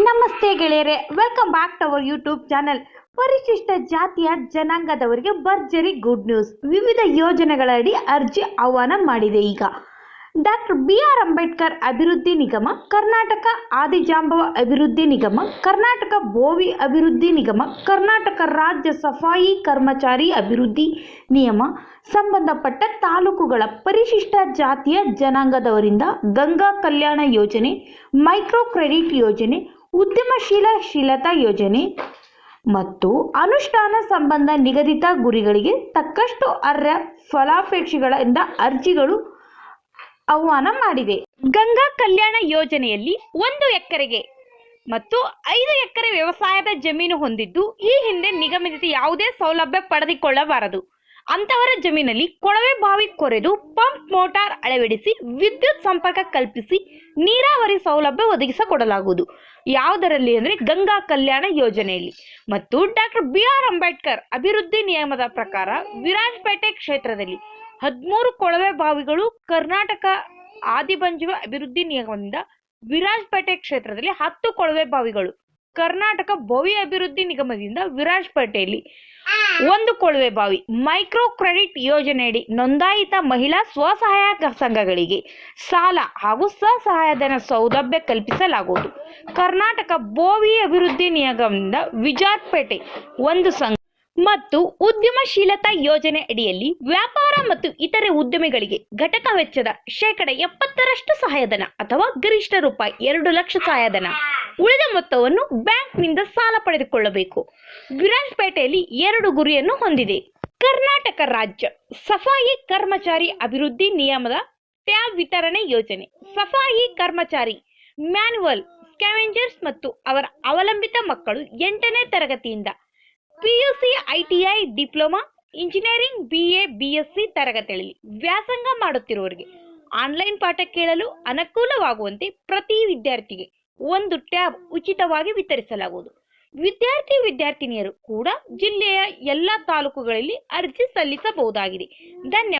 ನಮಸ್ತೆ ಗೆಳೆಯರೆ welcome back to our YouTube channel ಪರಿಶಿಷ್ಟ ಜಾತಿಯ ಜನಾಂಗದವರಿಗೆ ಭರ್ಜರಿ ಗುಡ್ ನ್ಯೂಸ್ ವಿವಿಧ ಯೋಜನೆಗಳಡಿ ಅರ್ಜಿ ಆಹ್ವಾನ ಮಾಡಿದೆ ಈಗ. ಡಾಕ್ಟರ್ ಬಿ ಆರ್ ಅಂಬೇಡ್ಕರ್ ಅಭಿವೃದ್ಧಿ ನಿಗಮ, ಕರ್ನಾಟಕ ಆದಿಜಾಂಬವ ಅಭಿವೃದ್ಧಿ ನಿಗಮ, ಕರ್ನಾಟಕ ಬೋವಿ ಅಭಿವೃದ್ಧಿ ನಿಗಮ, ಕರ್ನಾಟಕ ರಾಜ್ಯ ಸಫಾಯಿ ಕರ್ಮಚಾರಿ ಅಭಿವೃದ್ಧಿ ನಿಯಮ ಸಂಬಂಧಪಟ್ಟ ತಾಲೂಕುಗಳ ಪರಿಶಿಷ್ಟ ಜಾತಿಯ ಜನಾಂಗದವರಿಂದ ಗಂಗಾ ಕಲ್ಯಾಣ ಯೋಜನೆ, ಮೈಕ್ರೋ ಕ್ರೆಡಿಟ್ ಯೋಜನೆ ಉದ್ಯಮಶೀಲಶೀಲತಾ ಯೋಜನೆ ಮತ್ತು ಅನುಷ್ಠಾನ ಸಂಬಂಧ ನಿಗದಿತ ಗುರಿಗಳಿಗೆ ತಕ್ಕಷ್ಟು ಅರ್ಹ ಫಲಾಪೇಕ್ಷಿಗಳಿಂದ ಅರ್ಜಿಗಳು ಆಹ್ವಾನ ಮಾಡಿದೆ ಗಂಗಾ ಕಲ್ಯಾಣ ಯೋಜನೆಯಲ್ಲಿ ಒಂದು ಎಕರೆಗೆ ಮತ್ತು ಐದು ಎಕರೆ ವ್ಯವಸಾಯದ ಜಮೀನು ಹೊಂದಿದ್ದು ಈ ಹಿಂದೆ ನಿಗಮಿತ ಯಾವುದೇ ಸೌಲಭ್ಯ ಪಡೆದುಕೊಳ್ಳಬಾರದು. ಅಂತವರ ಜಮೀನಲ್ಲಿ ಕೊಳವೆ ಬಾವಿ ಕೊರೆದು ಪಂಪ್ ಮೋಟಾರ್ ಅಳವಡಿಸಿ ವಿದ್ಯುತ್ ಸಂಪರ್ಕ ಕಲ್ಪಿಸಿ ನೀರಾವರಿ ಸೌಲಭ್ಯ ಒದಗಿಸಿಕೊಡಲಾಗುವುದು. ಯಾವುದರಲ್ಲಿ ಅಂದರೆ ಗಂಗಾ ಕಲ್ಯಾಣ ಯೋಜನೆಯಲ್ಲಿ. ಮತ್ತು ಡಾಕ್ಟರ್ ಬಿ ಆರ್ ಅಂಬೇಡ್ಕರ್ ಅಭಿವೃದ್ಧಿ ನಿಯಮದ ಪ್ರಕಾರ ವಿರಾಜಪೇಟೆ ಕ್ಷೇತ್ರದಲ್ಲಿ ಹದಿಮೂರು ಕೊಳವೆ ಬಾವಿಗಳು ಕರ್ನಾಟಕ ಆದಿಬಂಜುವ ಅಭಿವೃದ್ಧಿ ನಿಯಮದಿಂದ ವಿರಾಜಪೇಟೆ ಕ್ಷೇತ್ರದಲ್ಲಿ ಹತ್ತು ಕೊಳವೆ ಬಾವಿಗಳು ಕರ್ನಾಟಕ ಭವ್ಯ ಅಭಿವೃದ್ಧಿ ನಿಗಮದಿಂದ ವಿರಾಜ್ ವಿರಾಜಪೇಟೆಯಲ್ಲಿ ಒಂದು ಕೊಳವೆ ಬಾವಿ ಮೈಕ್ರೋ ಕ್ರೆಡಿಟ್ ಯೋಜನೆಯಡಿ ನೋಂದಾಯಿತ ಮಹಿಳಾ ಸ್ವಸಹಾಯ ಸಂಘಗಳಿಗೆ ಸಾಲ ಹಾಗೂ ಸ್ವಸಹಾಯಧನ ಸೌಲಭ್ಯ ಕಲ್ಪಿಸಲಾಗುವುದು. ಕರ್ನಾಟಕ ಭೋವಿ ಅಭಿವೃದ್ಧಿ ನಿಗಮದಿಂದ ವಿಜಾರ್ಪೇಟೆ ಒಂದು ಸಂಘ ಮತ್ತು ಉದ್ಯಮಶೀಲತಾ ಯೋಜನೆ ಅಡಿಯಲ್ಲಿ ವ್ಯಾಪಾರ ಮತ್ತು ಇತರೆ ಉದ್ಯಮಿಗಳಿಗೆ ಘಟಕ ವೆಚ್ಚದ ಶೇಕಡ ಎಪ್ಪತ್ತರಷ್ಟು ಸಹಾಯಧನ ಅಥವಾ ಗರಿಷ್ಠ ರೂಪಾಯಿ ಎರಡು ಲಕ್ಷ ಸಹಾಯಧನ. ಉಳಿದ ಮೊತ್ತವನ್ನು ಬ್ಯಾಂಕ್ನಿಂದ ಸಾಲ ಪಡೆದುಕೊಳ್ಳಬೇಕು. ವಿರಾಜಪೇಟೆಯಲ್ಲಿ ಎರಡು ಗುರಿಯನ್ನು ಹೊಂದಿದೆ. ಕರ್ನಾಟಕ ರಾಜ್ಯ ಸಫಾಯಿ ಕರ್ಮಚಾರಿ ಅಭಿವೃದ್ಧಿ ನಿಯಮದ ಟ್ಯಾಬ್ ವಿತರಣೆ ಯೋಜನೆ. ಸಫಾಯಿ ಕರ್ಮಚಾರಿ ಮ್ಯಾನುವಲ್ ಸ್ಕ್ಯಾವೆಂಜರ್ಸ್ ಮತ್ತು ಅವರ ಅವಲಂಬಿತ ಮಕ್ಕಳು ಎಂಟನೇ ತರಗತಿಯಿಂದ PUC ITI diploma, engineering, BA, BSc ತರಗತಿಯಲ್ಲಿ ವ್ಯಾಸಂಗ ಮಾಡುತ್ತಿರುವವರಿಗೆ ಆನ್ಲೈನ್ ಪಾಠ ಕೇಳಲು ಅನುಕೂಲವಾಗುವಂತೆ ಪ್ರತಿ ವಿದ್ಯಾರ್ಥಿಗೆ ಒಂದು ಟ್ಯಾಬ್ ಉಚಿತವಾಗಿ ವಿತರಿಸಲಾಗುವುದು. ವಿದ್ಯಾರ್ಥಿ ವಿದ್ಯಾರ್ಥಿನಿಯರು ಕೂಡ ಜಿಲ್ಲೆಯ ಎಲ್ಲ ತಾಲೂಕುಗಳಲ್ಲಿ ಅರ್ಜಿ ಸಲ್ಲಿಸಬಹುದಾಗಿದೆ. ಧನ್ಯವಾದ